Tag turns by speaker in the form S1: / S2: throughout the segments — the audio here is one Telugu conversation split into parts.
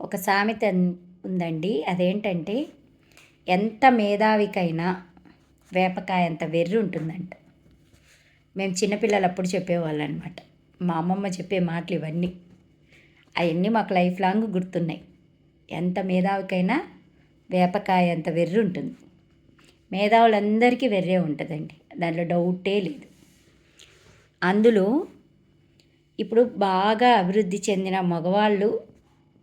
S1: ఒక సామెత ఉందండి. అదేంటంటే ఎంత మేధావికైనా వేపకాయ అంత వెర్రి ఉంటుందంట. మేము చిన్నపిల్లలు అప్పుడు చెప్పేవాళ్ళు అనమాట మా అమ్మమ్మ చెప్పే మాటలు ఇవన్నీ. అవన్నీ మాకు లైఫ్ లాంగ్ గుర్తున్నాయి. ఎంత మేధావికైనా వేపకాయ అంత వెర్రి ఉంటుంది. మేధావులందరికీ వెర్రే ఉంటుందండి. దాంట్లో డౌటే లేదు. అందులో ఇప్పుడు బాగా అభివృద్ధి చెందిన మగవాళ్ళు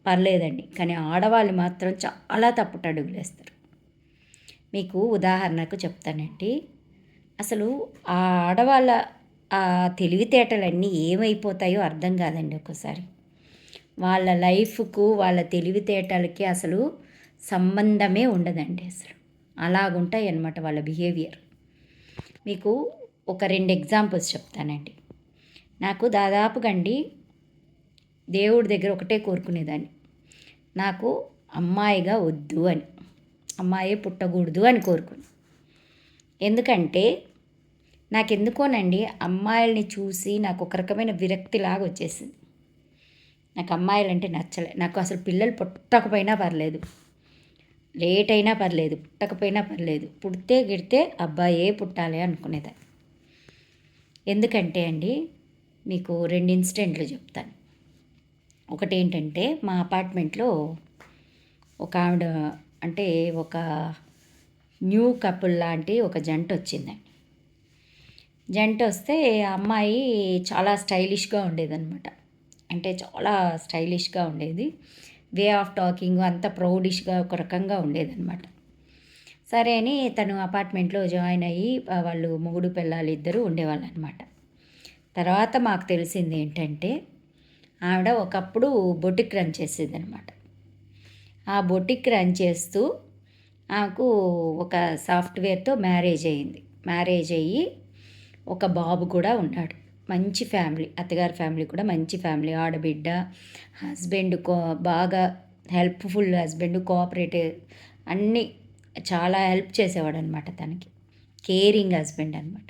S1: పర్లేదండి. కానీ ఆడవాళ్ళు మాత్రం చాలా తప్పుట అడుగులు వేస్తారు మీకు ఉదాహరణకు చెప్తానండి. అసలు ఆ ఆడవాళ్ళ ఆ తెలివితేటలన్నీ ఏమైపోతాయో అర్థం కాదండి ఒక్కోసారి. వాళ్ళ లైఫ్కు వాళ్ళ తెలివితేటలకి అసలు సంబంధమే ఉండదండి అసలు. అలాగుంటాయి అన్నమాట వాళ్ళ బిహేవియర్. మీకు ఒక రెండు ఎగ్జాంపుల్స్ చెప్తానండి. నాకు దాదాపుగా అండి దేవుడి దగ్గర ఒకటే కోరుకునేదాన్ని. నాకు అమ్మాయిగా వద్దు అని. అమ్మాయి పుట్టకూడదు అని కోరుకుని ఎందుకంటే నాకెందుకోనండి అమ్మాయిల్ని చూసి నాకు ఒక రకమైన విరక్తిలాగా వచ్చేసింది. నాకు అమ్మాయిలు అంటే నచ్చలే. నాకు అసలు పిల్లలు పుట్టకపోయినా పర్లేదు. లేట్ అయినా పర్లేదు. పుట్టకపోయినా పర్లేదు. పుడితే గిడితే అబ్బాయే పుట్టాలి అనుకునేదాన్ని. ఎందుకంటే అండి మీకు రెండు ఇన్సిడెంట్లు చెప్తాను. ఒకటి ఏంటంటే మా అపార్ట్మెంట్లో ఒక ఆవిడ అంటే ఒక న్యూ కపుల్ లాంటి ఒక జంట వచ్చిందండి జంట వస్తే అమ్మాయి చాలా స్టైలిష్గా ఉండేదన్నమాట. అంటే చాలా స్టైలిష్గా ఉండేది. వే ఆఫ్ టాకింగ్ అంత ప్రౌడిష్గా ఒక రకంగా ఉండేదన్నమాట. సరే అని తను అపార్ట్మెంట్లో జాయిన్ అయ్యి వాళ్ళు మొగుడు పిల్లలు ఇద్దరు ఉండేవాళ్ళు అనమాట తర్వాత మాకు తెలిసింది ఏంటంటే ఆవిడ ఒకప్పుడు బొటిక్ రన్ చేసేది అనమాట ఆ బొటిక్ రన్ చేస్తూ నాకు ఒక సాఫ్ట్వేర్తో మ్యారేజ్ అయ్యింది మ్యారేజ్ అయ్యి ఒక బాబు కూడా ఉన్నాడు. మంచి ఫ్యామిలీ అత్తగారి ఫ్యామిలీ కూడా మంచి ఫ్యామిలీ. ఆడబిడ్డ హస్బెండ్ కో బాగా హెల్ప్ఫుల్ హస్బెండ్ కోఆపరేటివ్ అన్నీ చాలా హెల్ప్ చేసేవాడు అనమాట తనకి. కేరింగ్ హస్బెండ్ అనమాట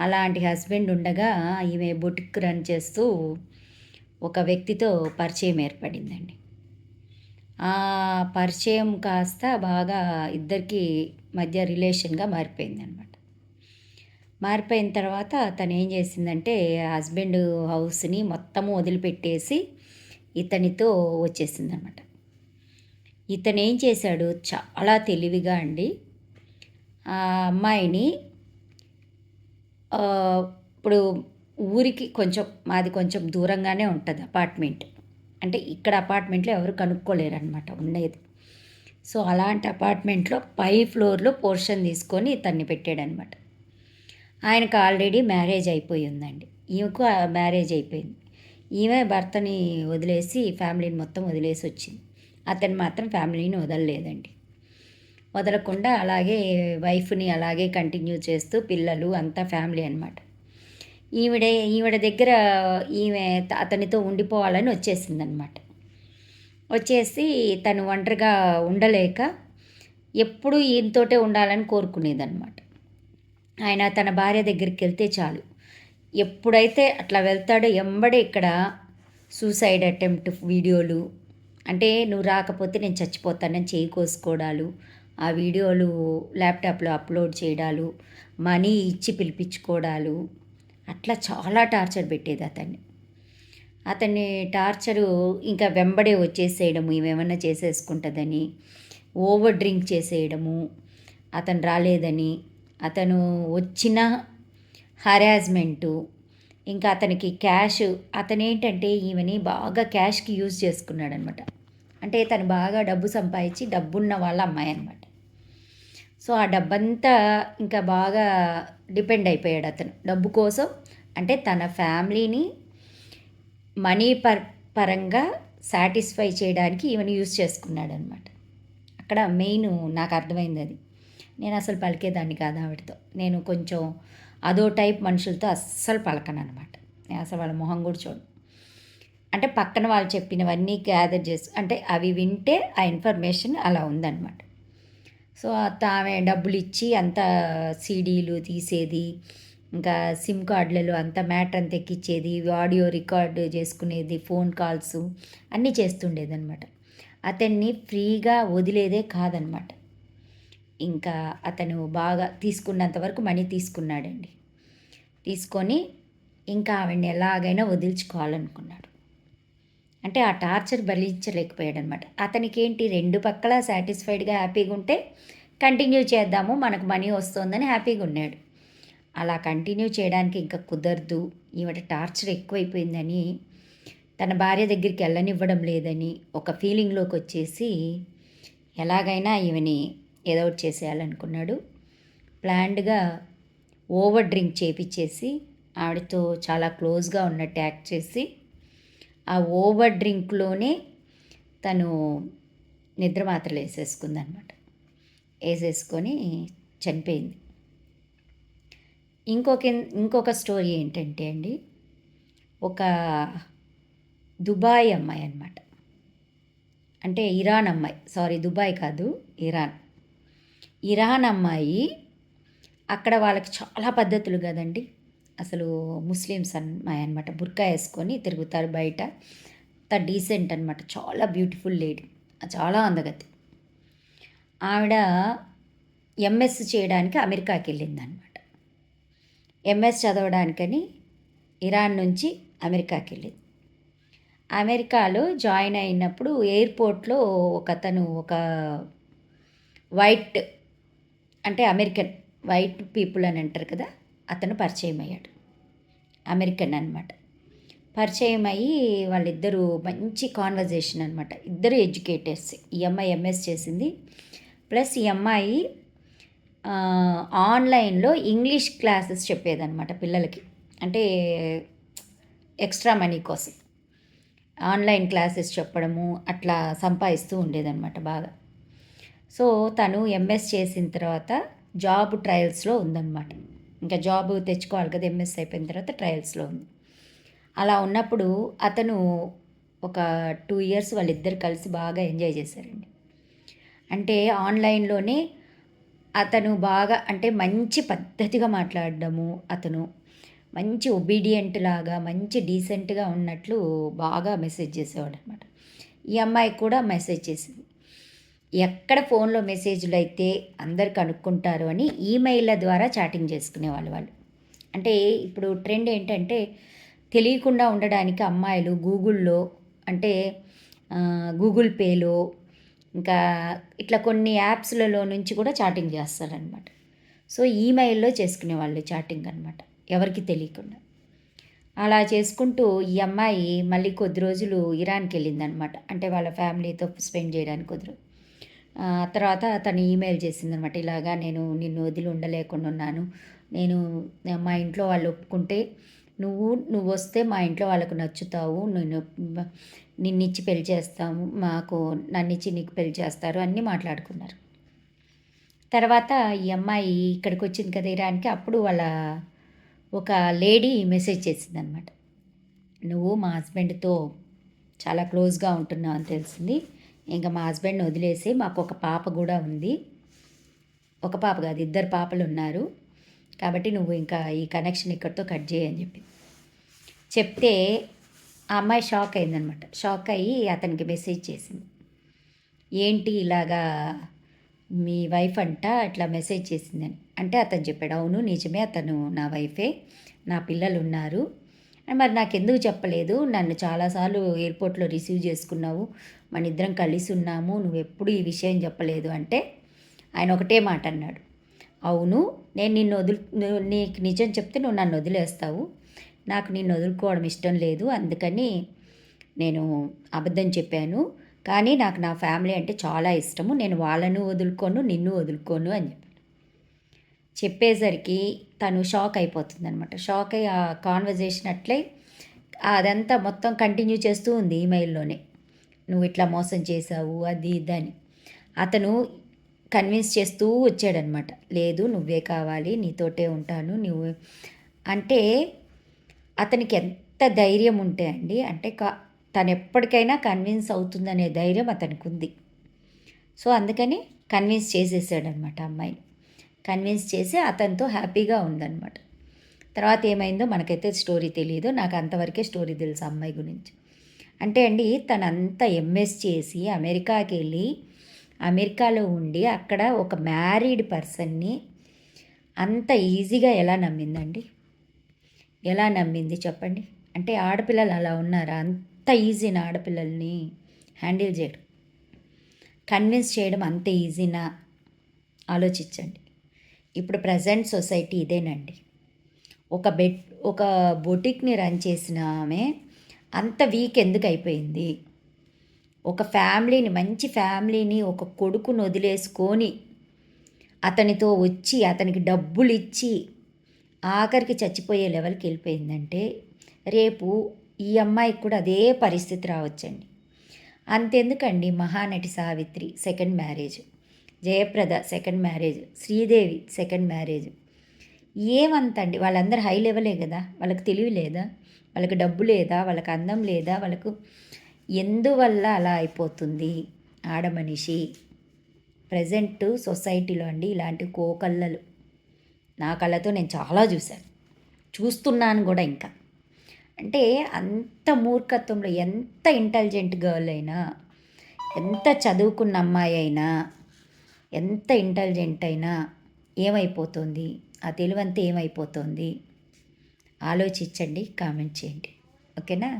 S1: అలాంటి హస్బెండ్ ఉండగా ఈమె బొటిక్ రన్ చేస్తూ ఒక వ్యక్తితో పరిచయం ఏర్పడిందండి. ఆ పరిచయం కాస్త బాగా ఇద్దరికి మధ్య రిలేషన్గా మారిపోయింది అనమాట మారిపోయిన తర్వాత తను ఏం చేసిందంటే హస్బెండ్ హౌస్ని మొత్తము వదిలిపెట్టేసి ఇతనితో వచ్చేసింది అనమాట ఇతను ఏం చేశాడు చాలా తెలివిగా అండి. ఆ అమ్మాయిని ఇప్పుడు ఊరికి కొంచెం మాది కొంచెం దూరంగానే ఉంటుంది అపార్ట్మెంట్ అంటే ఇక్కడ అపార్ట్మెంట్లో ఎవరు కనుక్కోలేరు అనమాట ఉండేది. సో అలాంటి అపార్ట్మెంట్లో పై ఫ్లోర్లో పోర్షన్ తీసుకొని తన్ని పెట్టాడనమాట ఆయనకు ఆల్రెడీ మ్యారేజ్ అయిపోయి ఉందండి. ఈమెకు మ్యారేజ్ అయిపోయింది. ఈమె భర్తని వదిలేసి ఫ్యామిలీని మొత్తం వదిలేసి వచ్చింది. అతను మాత్రం ఫ్యామిలీని వదలలేదండి. వదలకుండా అలాగే వైఫ్ని అలాగే కంటిన్యూ చేస్తూ పిల్లలు అంతా ఫ్యామిలీ అనమాట ఈవిడ ఈవిడ దగ్గర ఈమె అతనితో ఉండిపోవాలని వచ్చేసిందనమాట. వచ్చేసి తను ఒంటరిగా ఉండలేక ఎప్పుడు ఈయనతోటే ఉండాలని కోరుకునేదన్నమాట ఆయన తన భార్య దగ్గరికి వెళ్తే చాలు. ఎప్పుడైతే అట్లా వెళ్తాడో ఎంబడే ఇక్కడ సూసైడ్ అటెంప్ట్ వీడియోలు అంటే నువ్వు రాకపోతే నేను చచ్చిపోతానని చేయి కోసుకోవడాలు ఆ వీడియోలు ల్యాప్టాప్లో అప్లోడ్ చేయడాలు మనీ ఇచ్చి పిలిపించుకోవడాలు అట్లా చాలా టార్చర్ పెట్టేది అతన్ని. అతన్ని టార్చరు ఇంకా వెంబడే వచ్చేసేయడము ఇవేమన్నా చేసేసుకుంటుందని ఓవర్ డ్రింక్ చేసేయడము అతను రాలేదని అతను వచ్చిన హరాస్మెంటు ఇంకా అతనికి క్యాష్ అతనేంటంటే ఈమెని బాగా క్యాష్కి యూజ్ చేసుకున్నాడనమాట. అంటే తను బాగా డబ్బు సంపాదించి డబ్బున్న వాళ్ళ అమ్మాయి అనమాట సో ఆ డబ్బంతా ఇంకా బాగా డిపెండ్ అయిపోయాడు అతను. డబ్బు కోసం అంటే తన ఫ్యామిలీని మనీ పర్ పరంగా సాటిస్ఫై చేయడానికి ఈవెన్ యూజ్ చేసుకున్నాడు అనమాట అక్కడ మెయిన్ నాకు అర్థమైంది అది. నేను అసలు పలికేదాన్ని కాదు ఆవిడతో. నేను కొంచెం అదో టైప్ మనుషులతో అస్సలు పలకను అనమాట నేను అసలు వాళ్ళ మొహం కూడా చూడు అంటే పక్కన వాళ్ళు చెప్పినవన్నీ గ్యాదర్ చేసి అంటే అవి వింటే ఆ ఇన్ఫర్మేషన్ అలా ఉందన్నమాట. సో ఆమె డబ్బులు ఇచ్చి అంత సీడీలు తీసేది ఇంకా సిమ్ కార్డులలో అంత మ్యాటర్ అంత ఎక్కిచ్చేది ఆడియో రికార్డ్ చేసుకునేది ఫోన్ కాల్స్ అన్నీ చేస్తుండేది అనమాట అతన్ని ఫ్రీగా వదిలేదే కాదనమాట ఇంకా అతను బాగా తీసుకున్నంత వరకు మనీ తీసుకున్నాడండి. తీసుకొని ఇంకా ఆవిడని ఎలాగైనా వదిల్చుకోవాలనుకున్నాడు. అంటే ఆ టార్చర్ భరించలేకపోయాడు అనమాట అతనికి ఏంటి రెండు పక్కల సాటిస్ఫైడ్గా హ్యాపీగా ఉంటే కంటిన్యూ చేద్దాము మనకు మనీ వస్తుందని హ్యాపీగా ఉన్నాడు. అలా కంటిన్యూ చేయడానికి ఇంకా కుదరదు ఈవిడ టార్చర్ ఎక్కువైపోయిందని తన భార్య దగ్గరికి వెళ్ళనివ్వడం లేదని ఒక ఫీలింగ్లోకి వచ్చేసి ఎలాగైనా ఈమెని ఏదో ఒకటి చేసేయాలనుకున్నాడు. ప్లాన్డ్గా ఓవర్ డ్రింక్ చేపించేసి ఆవిడతో చాలా క్లోజ్గా ఉన్నట్టు యాక్ట్ చేసి ఆ ఓవర్ డ్రింక్లోనే తను నిద్ర మాత్రలు వేసేసుకుందనమాట వేసేసుకొని చనిపోయింది. ఇంకొక ఇంకొక స్టోరీ ఏంటంటే అండి ఒక దుబాయ్ అమ్మాయి అనమాట అంటే ఇరాన్ అమ్మాయి సారీ దుబాయ్ కాదు ఇరాన్. ఇరాన్ అమ్మాయి అక్కడ వాళ్ళకి చాలా పద్ధతులు కదండి. అసలు ముస్లిమ్స్ అమ్మాయి అనమాట బుర్కా వేసుకొని తిరుగుతారు బయట. అంత డీసెంట్ అనమాట చాలా బ్యూటిఫుల్ లేడీ చాలా అందగతి ఆవిడ ఎంఎస్ చేయడానికి అమెరికాకి వెళ్ళిందనమాట ఎంఎస్ చదవడానికని ఇరాన్ నుంచి అమెరికాకి వెళ్ళింది. అమెరికాలో జాయిన్ అయినప్పుడు ఎయిర్పోర్ట్లో ఒక అతను ఒక వైట్ అంటే అమెరికన్ వైట్ పీపుల్ అని అంటారు కదా అతను పరిచయం అయ్యాడు. అమెరికన్ అనమాట పరిచయం అయ్యి వాళ్ళిద్దరూ మంచి కాన్వర్జేషన్ అనమాట ఇద్దరు ఎడ్యుకేటర్స్ ఈ అమ్మాయి ఎంఎస్ చేసింది. ప్లస్ ఈ అమ్మాయి ఆన్లైన్లో ఇంగ్లీష్ క్లాసెస్ చెప్పేదన్నమాట పిల్లలకి. అంటే ఎక్స్ట్రా మనీ కోసం. ఆన్లైన్ క్లాసెస్ చెప్పడము అట్లా సంపాదిస్తూ ఉండేదన్నమాట బాగా. సో తను ఎంఎస్ చేసిన తర్వాత జాబ్ ట్రయల్స్లో ఉందన్నమాట. ఇంకా జాబ్ తెచ్చుకోవాలి కదా ఎంఎస్ అయిపోయిన తర్వాత ట్రయల్స్లో ఉంది. అలా ఉన్నప్పుడు అతను ఒక టూ ఇయర్స్ వాళ్ళిద్దరు కలిసి బాగా ఎంజాయ్ చేశారండి. అంటే ఆన్లైన్లోనే అతను బాగా అంటే మంచి పద్ధతిగా మాట్లాడడము అతను. మంచి ఒబీడియంట్ లాగా మంచి డీసెంట్గా ఉన్నట్లు బాగా మెసేజ్ చేసేవాడు అనమాట ఈ అమ్మాయి కూడా మెసేజ్ చేసింది. ఎక్కడ ఫోన్లో మెసేజ్లు అయితే అందరు కనుక్కుంటారు అని ఈమెయిల్ల ద్వారా చాటింగ్ చేసుకునేవాళ్ళు వాళ్ళు అంటే ఇప్పుడు ట్రెండ్ ఏంటంటే తెలియకుండా ఉండడానికి అమ్మాయిలు గూగుల్లో అంటే గూగుల్ పేలో ఇంకా ఇట్లా కొన్ని యాప్స్లలో నుంచి కూడా చాటింగ్ చేస్తారనమాట సో ఈమెయిల్లో చేసుకునేవాళ్ళు చాటింగ్ అనమాట ఎవరికి తెలియకుండా. అలా చేసుకుంటూ ఈ అమ్మాయి మళ్ళీ కొద్ది రోజులు ఇరాన్కి వెళ్ళిందనమాట అంటే వాళ్ళ ఫ్యామిలీతో స్పెండ్ చేయడానికి కుదరు తర్వాత తను ఈమెయిల్ చేసిందనమాట ఇలాగా నేను నిన్ను వదిలి ఉండలేకుండా ఉన్నాను నేను మా ఇంట్లో వాళ్ళు ఒప్పుకుంటే నువ్వు నువ్వు వస్తే మా ఇంట్లో వాళ్ళకు నచ్చుతావు. నేను నిన్నిచ్చి పెళ్ళి చేస్తాము మాకు నన్నిచ్చి నీకు పెళ్ళి చేస్తారు అన్నీ మాట్లాడుకున్నారు. తర్వాత ఈ అమ్మాయి ఇక్కడికి వచ్చింది కదా ఇరానికి అప్పుడు వాళ్ళ ఒక లేడీ మెసేజ్ చేసిందనమాట. నువ్వు మా హస్బెండ్తో చాలా క్లోజ్గా ఉంటున్నావు అని తెలిసింది. ఇంకా మా హస్బెండ్ని వదిలేసి మాకు ఒక పాప కూడా ఉంది. ఒక పాప కాదు ఇద్దరు పాపలు ఉన్నారు. కాబట్టి నువ్వు ఇంకా ఈ కనెక్షన్ ఇక్కడితో కట్ చేయని చెప్పి. చెప్తే ఆ అమ్మాయి షాక్ అయిందనమాట షాక్ అయ్యి అతనికి మెసేజ్ చేసింది. ఏంటి ఇలాగా మీ వైఫ్ అంట అట్లా మెసేజ్ చేసిందని? అంటే అతను చెప్పాడు అవును నిజమే అతను నా వైఫే నా పిల్లలు ఉన్నారు. మరి నాకు ఎందుకు చెప్పలేదు. నన్ను చాలాసార్లు ఎయిర్పోర్ట్లో రిసీవ్ చేసుకున్నావు. మన ఇద్దరం కలిసి ఉన్నాము. నువ్వు ఎప్పుడు ఈ విషయం చెప్పలేదు అంటే ఆయన ఒకటే మాట అన్నాడు. అవును నేను నిన్ను వదులు నీకు నిజం చెప్తే నువ్వు నన్ను వదిలేస్తావు. నాకు నిన్ను వదులుకోవడం ఇష్టం లేదు. అందుకని నేను అబద్ధం చెప్పాను. కానీ నాకు నా ఫ్యామిలీ అంటే చాలా ఇష్టము. నేను వాళ్ళను వదులుకోను నిన్ను వదులుకోను అని చెప్పి. చెప్పేసరికి తను షాక్ అయిపోతుంది అనమాట షాక్ అయ్యి ఆ కాన్వర్జేషన్ అట్లే అదంతా మొత్తం కంటిన్యూ చేస్తూ ఉంది ఈమెయిల్లోనే. నువ్వు ఇట్లా మోసం చేసావు అది ఇదని అతను కన్విన్స్ చేస్తూ వచ్చాడనమాట లేదు నువ్వే కావాలి నీతోటే ఉంటాను నువ్వు అంటే అతనికి ఎంత ధైర్యం ఉంటే అండి అంటే కా తను ఎప్పటికైనా కన్విన్స్ అవుతుందనే ధైర్యం అతనికి ఉంది. సో అందుకని కన్విన్స్ చేసేసాడనమాట అమ్మాయిని. కన్విన్స్ చేసి అతనితో హ్యాపీగా ఉందన్నమాట. తర్వాత ఏమైందో మనకైతే స్టోరీ తెలియదు నాకు అంతవరకే స్టోరీ తెలుసు అమ్మాయి గురించి. అంటే అండి తనంతా ఎంఎస్ చేసి అమెరికాకి వెళ్ళి అమెరికాలో ఉండి అక్కడ ఒక మ్యారీడ్ పర్సన్ని అంత ఈజీగా ఎలా నమ్మిందండి? ఎలా నమ్మింది చెప్పండి? అంటే ఆడపిల్లలు అలా ఉన్నారా? అంత ఈజీనా ఆడపిల్లల్ని హ్యాండిల్ చేయడం. కన్విన్స్ చేయడం అంత ఈజీనా? ఆలోచించండి. ఇప్పుడు ప్రజెంట్ సొసైటీ ఇదేనండి. ఒక బెడ్ ఒక బొటిక్ని రన్ చేసిన ఆమె అంత వీక్ ఎందుకు అయిపోయింది? ఒక ఫ్యామిలీని మంచి ఫ్యామిలీని ఒక కొడుకును వదిలేసుకొని అతనితో వచ్చి అతనికి డబ్బులు ఇచ్చి ఆఖరికి చచ్చిపోయే లెవెల్కి వెళ్ళిపోయిందంటే రేపు ఈ అమ్మాయికి కూడా అదే పరిస్థితి రావచ్చండి. అంతెందుకండి Mahanati Savitri second marriage. Jayaprada second marriage Sridevi second marriage ఏమంతండి వాళ్ళందరూ హై లెవెలే కదా? వాళ్ళకి తెలివి లేదా? వాళ్ళకి డబ్బు లేదా? వాళ్ళకి అందం లేదా? వాళ్ళకు ఎందువల్ల అలా అయిపోతుంది? ఆడమనిషి ప్రజెంట్ సొసైటీలో అండి ఇలాంటి కోకల్లలు. నా కళ్ళతో నేను చాలా చూశాను. చూస్తున్నాను కూడా ఇంకా. అంటే అంత మూర్ఖత్వంలో ఎంత ఇంటెలిజెంట్ గర్ల్ అయినా ఎంత చదువుకున్న అమ్మాయి అయినా ఎంత ఇంటెలిజెంట్ అయినా ఏమైపోతుంది? ఆ తెలివంతా ఏమైపోతుంది? ఆలోచించండి కామెంట్ చేయండి. ఓకేనా?